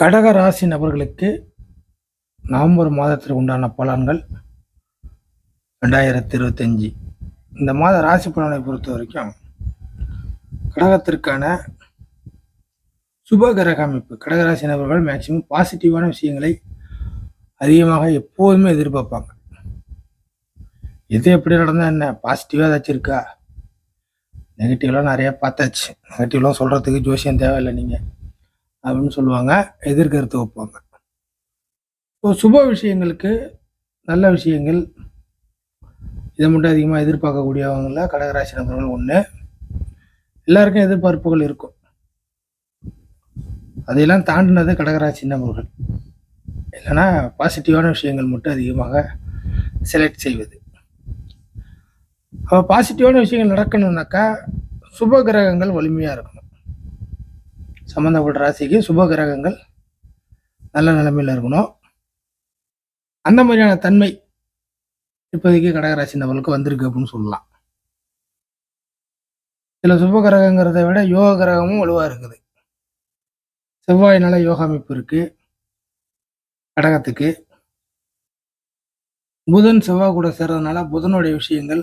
கடக ராசி நபர்களுக்கு நவம்பர் மாதத்திற்கு உண்டான பலன்கள் ரெண்டாயிரத்தி இருபத்தஞ்சி. இந்த மாத ராசி பலனை பொறுத்த வரைக்கும் கடகத்திற்கான சுப கிரக அமைப்பு கடகராசி நபர்கள் மேக்சிமம் பாசிட்டிவான விஷயங்களை அதிகமாக எப்போதுமே எதிர்பார்ப்பாங்க. எது எப்படி நடந்தால் என்ன? பாசிட்டிவாக ஏதாச்சும் இருக்கா? நெகட்டிவ்லாம் நிறைய பார்த்தாச்சு. நெகட்டிவ்லாம் சொல்கிறதுக்கு ஜோசியம் தேவையில்லை நீங்கள் அப்படின்னு சொல்லுவாங்க எதிர்கருத்து வைப்பாங்க. ஸோ சுப விஷயங்களுக்கு நல்ல விஷயங்கள் இதை மட்டும் அதிகமாக எதிர்பார்க்கக்கூடியவங்கள கடகராசி நபர்கள் ஒன்று எல்லாருக்கும் எதிர்பார்ப்புகள் இருக்கும். அதையெல்லாம் தாண்டினது கடகராசி நபர்கள். இல்லைன்னா பாசிட்டிவான விஷயங்கள் மட்டும் அதிகமாக செலக்ட் செய்வது. அப்போ பாசிட்டிவான விஷயங்கள் நடக்கணும்னாக்கா சுப கிரகங்கள் வலிமையாக இருக்கும். சம்மந்தப்பட்ட ராசிக்கு சுப கிரகங்கள் நல்ல நிலைமையில் இருக்கணும். அந்த மாதிரியான தன்மை இப்போதைக்கு கடகராசி நபர்களுக்கு வந்திருக்கு அப்படின்னு சொல்லலாம். சில சுப கிரகங்கிறத விட யோக கிரகமும் வலுவாக இருக்குது. செவ்வாயினால யோகா அமைப்பு இருக்குது கடகத்துக்கு. புதன் செவ்வாய் கூட சேர்றதுனால புதனுடைய விஷயங்கள்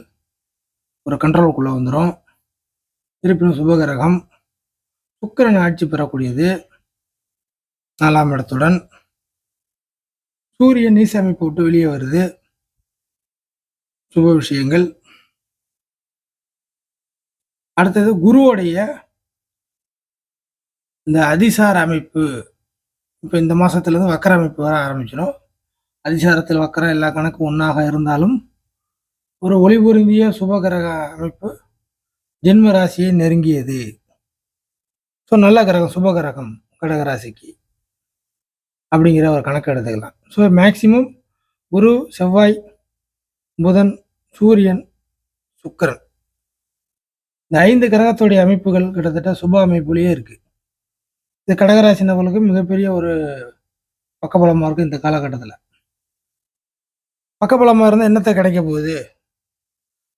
ஒரு கண்ட்ரோலுக்குள்ளே வந்துடும் இருப்பினும் சுபகிரகம் சுக்கிரன் ஆட்சி பெறக்கூடியது நாலாம் இடத்துடன். சூரியன் நீச அமைப்பு விட்டு வெளியே வருது. சுப விஷயங்கள். அடுத்தது குருவுடைய இந்த அதிசார அமைப்பு. இப்போ இந்த மாசத்துலேருந்து வக்கர அமைப்பு வர ஆரம்பிச்சிடும். அதிசாரத்தில் வக்கரம் எல்லா கணக்கும் ஒன்றாக இருந்தாலும் ஒரு ஒளி பொருந்திய சுபகிரக அமைப்பு ஜென்ம ராசியை நெருங்கியது. ஸோ நல்ல கிரகம் சுப கிரகம் கடகராசிக்கு அப்படிங்கிற ஒரு கணக்கு எடுத்துக்கலாம். ஸோ மேக்சிமம் குரு செவ்வாய் புதன் சூரியன் சுக்கிரன். இந்த ஐந்து கிரகத்துடைய அமைப்புகள் கிட்டத்தட்ட சுப அமைப்புலேயே இருக்குது இது கடகராசி நபர்களுக்கு மிகப்பெரிய ஒரு பக்கபலமாக இருக்கும் இந்த காலகட்டத்தில். பக்கபலமாக இருந்தால் என்னத்தை கிடைக்க போகுது?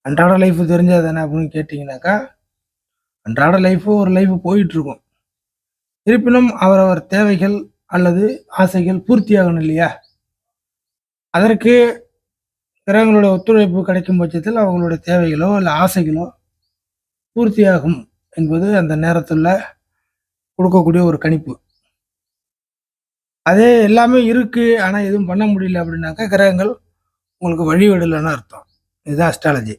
அன்றாட லைஃப் தெரிஞ்சது தானே அப்படின்னு கேட்டிங்கனாக்கா அன்றாட லைஃப்பும் ஒரு லைஃப் போயிட்டு இருக்கும் இருப்பினும் அவரவர் தேவைகள் அல்லது ஆசைகள் பூர்த்தியாகணும் இல்லையா? அதற்கு கிரகங்களோட ஒத்துழைப்பு கிடைக்கும் பட்சத்தில் அவங்களுடைய தேவைகளோ இல்லை ஆசைகளோ பூர்த்தியாகும் என்பது அந்த நேரத்தில் கொடுக்கக்கூடிய ஒரு கணிப்பு. அதே எல்லாமே இருக்குது ஆனால் எதுவும் பண்ண முடியல அப்படின்னாக்கா கிரகங்கள் உங்களுக்கு வழிவிடலைன்னு அர்த்தம். இதுதான் அஸ்ட்ராலஜி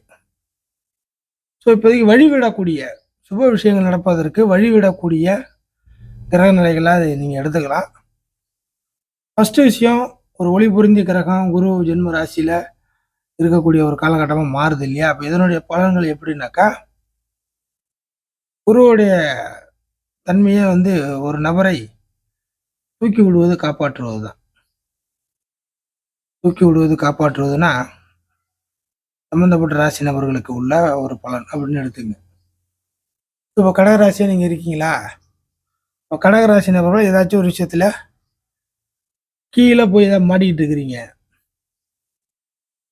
ஸோ இப்போதைக்கு வழிவிடக்கூடிய சுப விஷயங்கள் நடப்பதற்கு வழிவிடக்கூடிய கிரக நிலைகளாக அதை நீங்கள் எடுத்துக்கலாம். ஃபஸ்ட்டு விஷயம் ஒரு ஒளி புரிந்தி கிரகம் குரு ஜென்ம ராசியில் இருக்கக்கூடிய ஒரு காலகட்டமாக மாறுது இல்லையா? அப்போ இதனுடைய பலன்கள் எப்படின்னாக்கா குருவுடைய தன்மையை வந்து ஒரு நபரை தூக்கி விடுவது காப்பாற்றுவது தான் தூக்கி விடுவது காப்பாற்றுவதுன்னா சம்மந்தப்பட்ட ராசி நபர்களுக்கு உள்ள ஒரு பலன் அப்படின்னு எடுத்துங்க இப்போ கடகராசியாக நீங்கள் இருக்கீங்களா? இப்போ கடகராசி நபர்கள் ஏதாச்சும் ஒரு விஷயத்தில் கீழே போய் ஏதாவது மாட்டிக்கிட்டு இருக்கிறீங்க.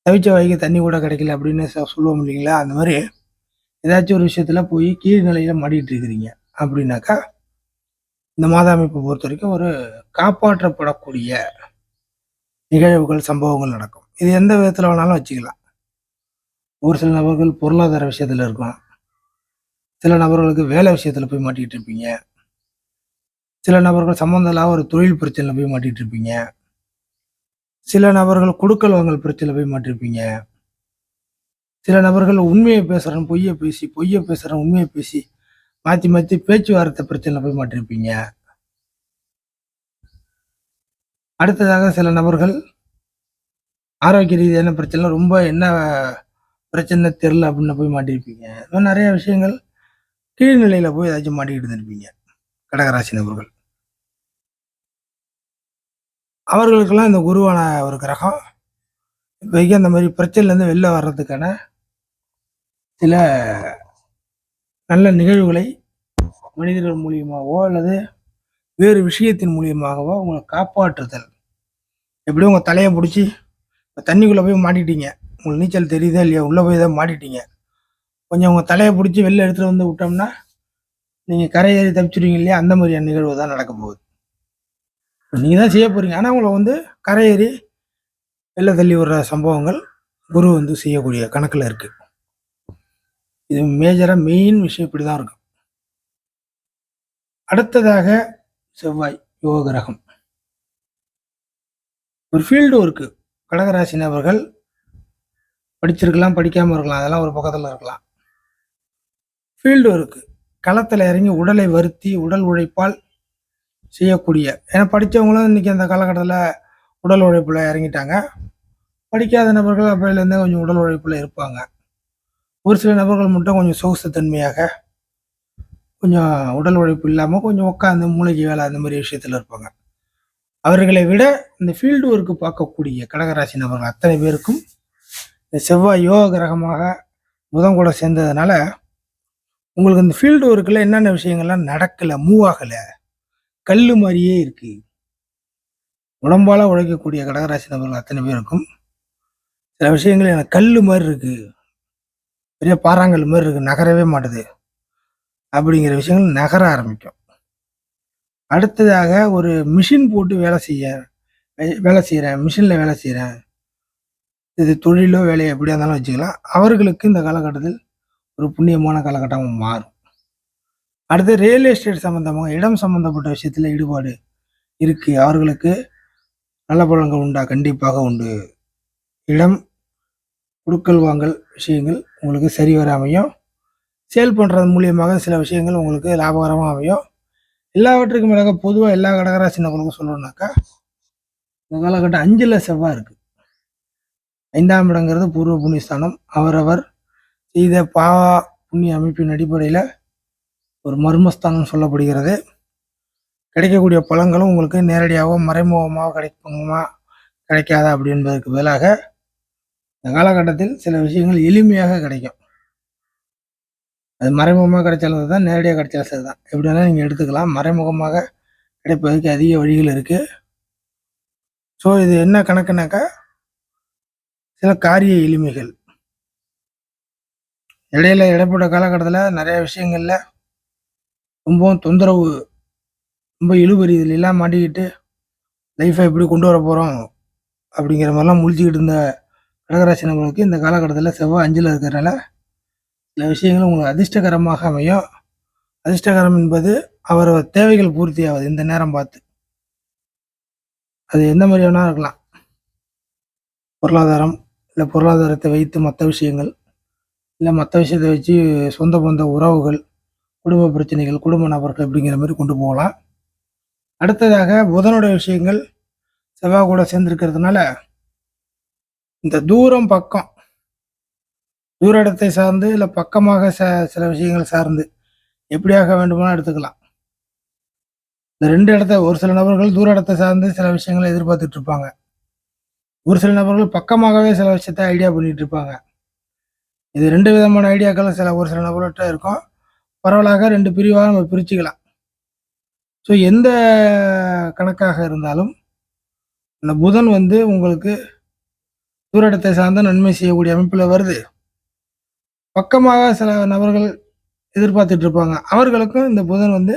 தவிச்ச வாய்க்கு தண்ணி கூட கிடைக்கல அப்படின்னு சொ- சொல்லுவோம் இல்லைங்களா? அந்த மாதிரி ஏதாச்சும் ஒரு விஷயத்தில் போய் கீழ் நிலையில் மாட்டிக்கிட்டு இருக்கிறீங்க. அப்படின்னாக்கா இந்த மாத அமைப்பை பொறுத்த வரைக்கும் ஒரு காப்பாற்றப்படக்கூடிய நிகழ்வுகள் சம்பவங்கள் நடக்கும். இது எந்த விதத்தில் வேணாலும் வச்சுக்கலாம். ஒரு சில நபர்கள் பொருளாதார விஷயத்தில் இருக்கும். சில நபர்களுக்கு வேலை விஷயத்தில் போய் மாட்டிக்கிட்டு இருப்பீங்க. சில நபர்கள் சம்மந்தம் இல்லாத ஒரு தொழில் பிரச்சனையில் போய் மாட்டிகிட்டு இருப்பீங்க. சில நபர்கள் கொடுக்கல் வாங்கல் பிரச்சனையில் போய் மாட்டிருப்பீங்க சில நபர்கள் உண்மையை பேசுகிறேன் பொய்யை பேசி பொய்யை பேசுகிறேன் உண்மையை பேசி மாற்றி மாற்றி பேச்சுவார்த்தை பிரச்சனையில் போய் மாட்டிருப்பீங்க அடுத்ததாக சில நபர்கள் ஆரோக்கிய ரீதியான பிரச்சனை ரொம்ப என்ன பிரச்சனை தெரில அப்படின்னு போய் மாட்டிருப்பீங்க. இன்னும் மாதிரி நிறைய விஷயங்கள் கீழ்நிலையில் போய் ஏதாச்சும் மாட்டிக்கிட்டு இருந்திருப்பீங்க. கடகராசி நபர்கள். அவர்களுக்கெல்லாம் இந்த குருவான ஒரு கிரகம். இப்போதைக்கு அந்த மாதிரி பிரச்சனைலேருந்து வெளில வர்றதுக்கான சில நல்ல நிகழ்வுகளை மனிதர்கள் மூலியமாகவோ அல்லது வேறு விஷயத்தின் மூலியமாகவோ உங்களை காப்பாற்றுதல். எப்படியும் உங்கள் தலையை பிடிச்சி இப்போ தண்ணிக்குள்ளே போய் மாட்டிட்டீங்க உங்களுக்கு நீச்சல் தெரியுதா இல்லையா? உள்ளே போய் தான் மாட்டிட்டீங்க கொஞ்சம் உங்கள் தலையை பிடிச்சி வெளில எடுத்துகிட்டு வந்து விட்டோம்னா நீங்கள் கரை ஏறி தப்பிச்சிடுவீங்க இல்லையா? அந்த மாதிரியான நிகழ்வு தான் நடக்க போகுது. நீங்கள் தான் செய்ய போகிறீங்க ஆனால் உங்களை வந்து கரையேறி வெளில தள்ளி விடுற சம்பவங்கள் குரு வந்து செய்யக்கூடிய கணக்கில் இருக்குது இது மேஜராக மெயின் விஷயம் இப்படி தான் இருக்கும். அடுத்ததாக செவ்வாய் யோக கிரகம். ஒரு ஃபீல்டு இருக்குது கடகராசி நபர்கள் படிச்சிருக்கலாம் படிக்காமல் இருக்கலாம். அதெல்லாம் ஒரு பக்கத்தில் இருக்கலாம். ஃபீல்டு ஒர்க்கு களத்தில் இறங்கி உடலை வருத்தி உடல் உழைப்பால் செய்யக்கூடிய ஏன்னா படித்தவங்களும் இன்றைக்கி அந்த காலகட்டத்தில் உடல் உழைப்பில் இறங்கிட்டாங்க. படிக்காத நபர்கள் அப்பையிலேருந்தே கொஞ்சம் உடல் உழைப்பில் இருப்பாங்க. ஒரு சில நபர்கள் மட்டும் கொஞ்சம் சொகுசுத்தன்மையாக கொஞ்சம் உடல் உழைப்பு இல்லாமல் கொஞ்சம் உட்காந்து மூளைக்கு வேலை அந்த மாதிரி விஷயத்தில் இருப்பாங்க. அவர்களை விட இந்த ஃபீல்டு ஒர்க்கு பார்க்கக்கூடிய கடகராசி நபர்கள் அத்தனை பேருக்கும் இந்த செவ்வாய் யோக கிரகமாக புதன் கூட சேர்ந்ததுனால உங்களுக்கு இந்த ஃபீல்டு ஒர்க்கில் என்னென்ன விஷயங்கள்லாம் நடக்கலை மூவ் ஆகலை? கல் மாதிரியே இருக்குது உடம்பால் உழைக்கக்கூடிய கடகராசி நபர்கள் அத்தனை பேருக்கும் சில விஷயங்கள் எனக்கு கல் மாதிரி இருக்குது பெரிய பாறாங்கல் மாதிரி இருக்குது நகரவே மாட்டுது. அப்படிங்கிற விஷயங்கள் நகர ஆரம்பிக்கும். அடுத்ததாக ஒரு மிஷின் போட்டு வேலை செய்ய வேலை செய்கிறேன் மிஷினில் வேலை செய்கிறேன் இது தொழிலோ வேலையோ எப்படியா இருந்தாலும் வச்சுக்கலாம். அவர்களுக்கு இந்த காலகட்டத்தில் ஒரு புண்ணியமான காலகட்டமாக மாறும். அடுத்து ரியல் எஸ்டேட் சம்மந்தமாக இடம் சம்மந்தப்பட்ட விஷயத்தில் ஈடுபாடு இருக்கு. அவர்களுக்கு நல்ல பலன்கள் உண்டா? கண்டிப்பாக உண்டு. இடம் கொடுக்கல் வாங்கல் விஷயங்கள் உங்களுக்கு சரி வர அமையும். சேல் பண்ணுறது மூலியமாக சில விஷயங்கள் உங்களுக்கு லாபகரமாக அமையும். எல்லாவற்றுக்கும் மேலாக பொதுவாக எல்லா கடகராசி நபர்களுக்கும் சொல்லணும்னாக்கா இந்த காலகட்டம் அஞ்சில் செவ்வாய் இருக்குது ஐந்தாம் இடங்கிறது பூர்வ புண்ணியஸ்தானம். அவரவர் செய்த பாவா புண்ணிய அமைப்பின் அடிப்படையில் ஒரு மர்மஸ்தானம் சொல்லப்படுகிறது. கிடைக்கக்கூடிய பழங்களும் உங்களுக்கு நேரடியாகவோ மறைமுகமாக கிடைக்குமா கிடைக்காதா அப்படி என்பதற்கு பதிலாக இந்த காலகட்டத்தில் சில விஷயங்கள் எளிமையாக கிடைக்கும். அது மறைமுகமாக கிடைச்சாலும் தான் நேரடியாக கிடைச்சாலும் சரி தான் எப்படி வேணாலும் நீங்கள் எடுத்துக்கலாம். மறைமுகமாக கிடைப்பதற்கு அதிக வழிகள் இருக்குது ஸோ இது என்ன கணக்குனாக்கா சில காரிய எளிமைகள். இடையில இடைப்பட்ட காலகட்டத்தில் நிறைய விஷயங்களில் ரொம்பவும் தொந்தரவு ரொம்ப இழுபறி இதில் எல்லாம் மாட்டிக்கிட்டு லைஃப்பை எப்படி கொண்டு வர போகிறோம் அப்படிங்கிற மாதிரிலாம் முழிச்சிக்கிட்டு இருந்த கடகராசி நம்மளுக்கு இந்த காலகட்டத்தில் செவ்வாய் அஞ்சில் இருக்கிறனால சில விஷயங்கள் உங்களுக்கு அதிர்ஷ்டகரமாக அமையும். அதிர்ஷ்டகரம் என்பது அவர் தேவைகள் பூர்த்தி ஆகுது இந்த நேரம் பார்த்து. அது எந்த மாதிரி வேணால் இருக்கலாம். பொருளாதாரம் இல்லை பொருளாதாரத்தை வைத்து மற்ற விஷயங்கள். இல்லை மற்ற விஷயத்தை வச்சு சொந்த பந்த உறவுகள் குடும்ப பிரச்சனைகள் குடும்ப நபர்கள் அப்படிங்கிற மாதிரி கொண்டு போகலாம். அடுத்ததாக புதனுடைய விஷயங்கள் செவ்வாய் கூட சேர்ந்துருக்கிறதுனால இந்த தூரம் பக்கம் தூர இடத்தை சார்ந்து இல்லை பக்கமாக ச சில விஷயங்கள் சார்ந்து எப்படியாக வேண்டுமானால் எடுத்துக்கலாம். இந்த ரெண்டு இடத்த ஒரு சில நபர்கள் தூர இடத்தை சார்ந்து சில விஷயங்களை எதிர்பார்த்துட்டு இருப்பாங்க. ஒரு சில நபர்கள் பக்கமாகவே சில விஷயத்த ஐடியா பண்ணிட்டு இருப்பாங்க. இது ரெண்டு விதமான ஐடியாக்களும் சில ஒரு சில நபர்கிட்ட இருக்கும். பரவலாக ரெண்டு பிரிவாக நம்ம பிரிச்சுக்கலாம். ஸோ எந்த கணக்காக இருந்தாலும் அந்த புதன் வந்து உங்களுக்கு தூரடத்தை சார்ந்த நன்மை செய்யக்கூடிய அமைப்பில் வருது. பக்கமாக சில நபர்கள் எதிர்பார்த்துட்டு இருப்பாங்க. அவர்களுக்கும் இந்த புதன் வந்து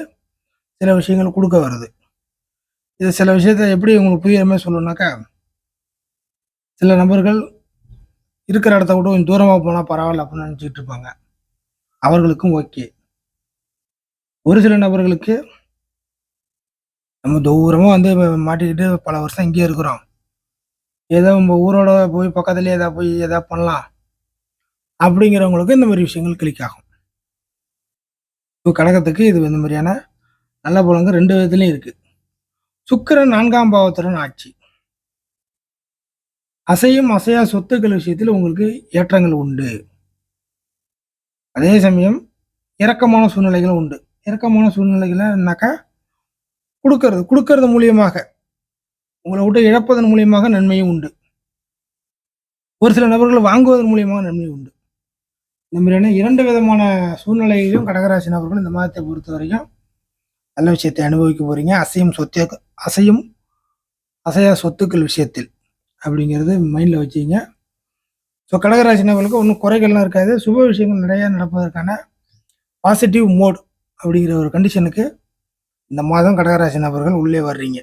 சில விஷயங்கள் கொடுக்க வருது. இது சில விஷயத்த எப்படி உங்களுக்கு புரியுற மாதிரி சொல்லணும்னாக்கா சில நபர்கள் இருக்கிற இடத்த விட கொஞ்சம் தூரமாக போனால் பரவாயில்ல அப்படின்னு நினச்சிக்கிட்டு இருப்பாங்க. அவர்களுக்கும் ஓகே ஒரு சில நபர்களுக்கு நம்ம தூரமாக வந்து மாட்டிக்கிட்டு பல வருஷம் இங்கேயே இருக்கிறோம். ஏதோ நம்ம ஊரோட போய் பக்கத்துலேயே ஏதாவது போய் எதாவது பண்ணலாம். அப்படிங்கிறவங்களுக்கு இந்த மாதிரி விஷயங்கள் கிளிக் ஆகும். இப்போ கழகத்துக்கு இது இந்த மாதிரியான நல்ல பலங்க ரெண்டு விதத்துலையும் இருக்குது சுக்கரன் நான்காம் பாவத்துடன் ஆட்சி. அசையும் அசையா சொத்துக்கள் விஷயத்தில் உங்களுக்கு ஏற்றங்கள் உண்டு. அதே சமயம் இறக்கமான சூழ்நிலைகளும் உண்டு. இறக்கமான சூழ்நிலைகள்னாக்கா கொடுக்கறது கொடுக்கறது மூலியமாக உங்களை விட்டு இழப்பதன் மூலியமாக நன்மையும் உண்டு. ஒரு சில நபர்கள் வாங்குவதன் மூலியமாக நன்மையும் உண்டு. இந்த மாதிரியான இரண்டு விதமான சூழ்நிலையிலும் கடகராசி நபர்கள் இந்த மாதத்தை பொறுத்த வரைக்கும் நல்ல விஷயத்தை அனுபவிக்க போகிறீங்க அசையும் சொத்து அசையும் அசையா சொத்துக்கள் விஷயத்தில். அப்படிங்கிறது மைண்டில் வச்சுங்க ஸோ கடகராசி நபர்களுக்கு ஒன்றும் குறைகள்லாம் இருக்காது. சுப விஷயங்கள் நிறையா நடப்பதற்கான பாசிட்டிவ் மோட் அப்படிங்கிற ஒரு கண்டிஷனுக்கு இந்த மாதம் கடகராசி நபர்கள் உள்ளே வர்றீங்க.